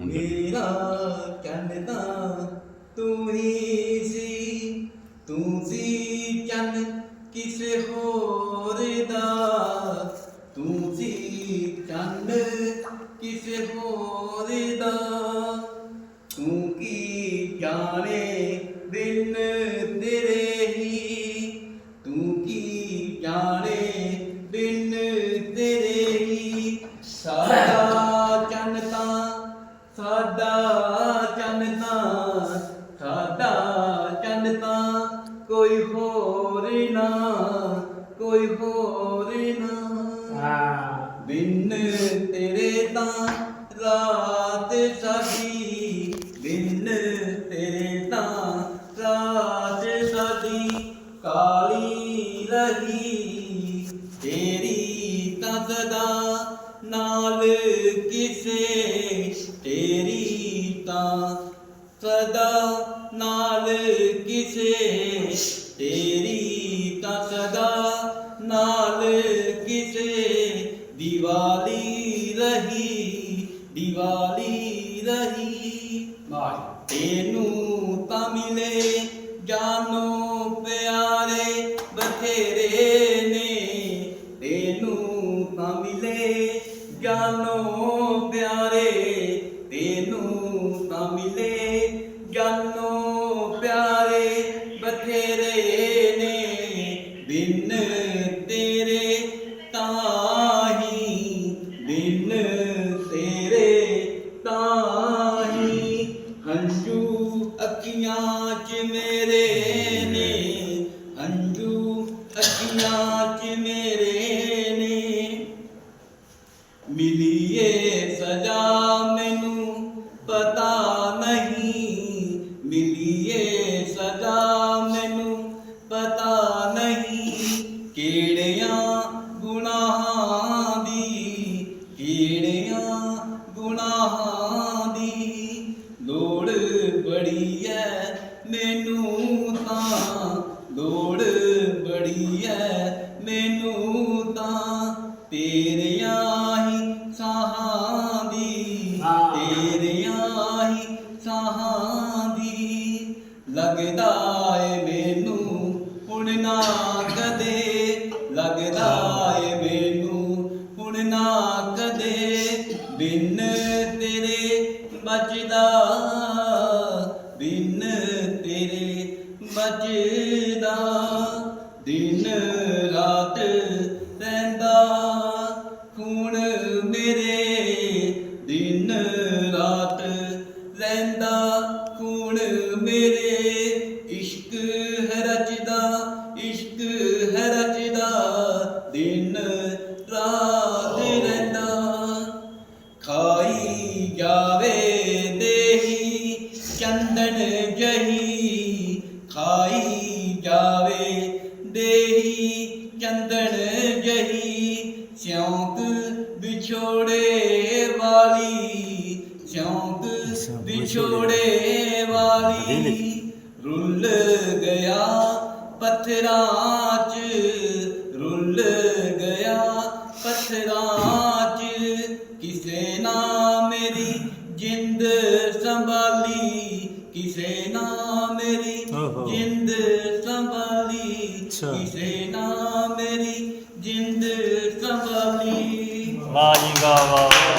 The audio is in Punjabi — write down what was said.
ਮੇਰਾ ਚੰਨ ਤਾਂ ਤੂੰ ਹੀ ਸੀ, ਤੂੰ ਸੀ ਚੰਨ, ਕਿਸੇ ਹੋਰ ਦਾ? ਤੂੰ ਸੀ ਚੰਨ, ਕਿਸੇ ਹੋਰ ਹੋਰ ਨਾ ਕੋਈ ਹੋਰ ਨਾ। ਹਾਂ। ਬਿਨ ਤੇਰੇ ਤਾਂ ਰਾਤ ਸਾਡੀ ਬਿਨ ਤੇਰੇ ਤਾਂ ਰਾਤ ਸਾਡੀ ਕਾਲੀ ਰਹੀ। ਤੇਰੀ ਤਾਂ ਸਦਾ ਨਾਲ ਕਿਸੇ ਤੇਰੀ ਤਾਂ ਸਦਾ ਨਾਲ ਕਿਸੇ ਦੀਵਾਲੀ ਰਹੀ। ਵਾਹ ਤੈਨੂੰ ਤਾਂ ਮਿਲੇ ਜਾਨੋ ਪਿਆਰੇ, ਬਥੇਰੇ ਨੇ। ਤੈਨੂੰ ਤਾਂ ਮਿਲੇ ਜਾਨੋ ਪਿਆਰੇ। ਤੈਨੂੰ ਤਾਂ ਮਿਲੇ ਜਾਨੋ ਪਿਆਰੇ, ਬਥੇਰੇ ਨੇ। ਬਿਨ ਗੁਨਾਹਾਂ ਦੀ ਲੋੜ ਬੜੀ ਐ ਮੈਨੂੰ ਤਾਂ ਲੋੜ ਬੜੀ ਐ ਮੈਨੂੰ ਤਾਂ ਤੇਰਿਆਂ ਹੀ ਸਾਹਾਂ ਦੀ ਹਾਂ। ਤੇਰਿਆਂ ਹੀ ਸਾਹਾਂ ਦੀ ਲੱਗਦਾ ਏ ਮੈਨੂੰ ਹੁਣ ਨਾ ਤੇਰੇ ਬਚਦਾ ਬਿਨ ਤੇਰੇ ਬਚਦਾ ਦਿਨ ਰਾਤ ਰਹਿੰਦਾ। ਖੂਨ ਮੇਰੇ ਦਿਨ ਰਾਤ ਰਹਿੰਦਾ। ਖਾਈ ਜਾਵੇ ਦੇਹੀ ਚੰਦਨ ਜਹੀ, ਖਾਈ ਜਾਵੇ ਦੇਹੀ, ਚੰਦਨ ਜਹੀ, ਸਿਉਂਕ ਵਿਛੋੜੇ ਵਾਲੀ, ਸਿਉਂਕ ਵਿਛੋੜੇ ਵਾਲੀ, ਰੁੱਲ ਗਿਆ ਪੱਥਰਾਂ 'ਚ, ਰੁੱਲ ਮੇਰੀ ਜਿੰਦ ਸੰਭਾਲੀ ਕਿਸੇ ਨਾ ਮੇਰੀ। ਜਿੰਦ ਸੰਭਾਲੀ। ਕਿਸੇ ਨਾ ਮੇਰੀ ਜਿੰਦ ਸੰਭਾਲੀ ਵਾਹ ਜੀ ਵਾਹ ਵਾਹ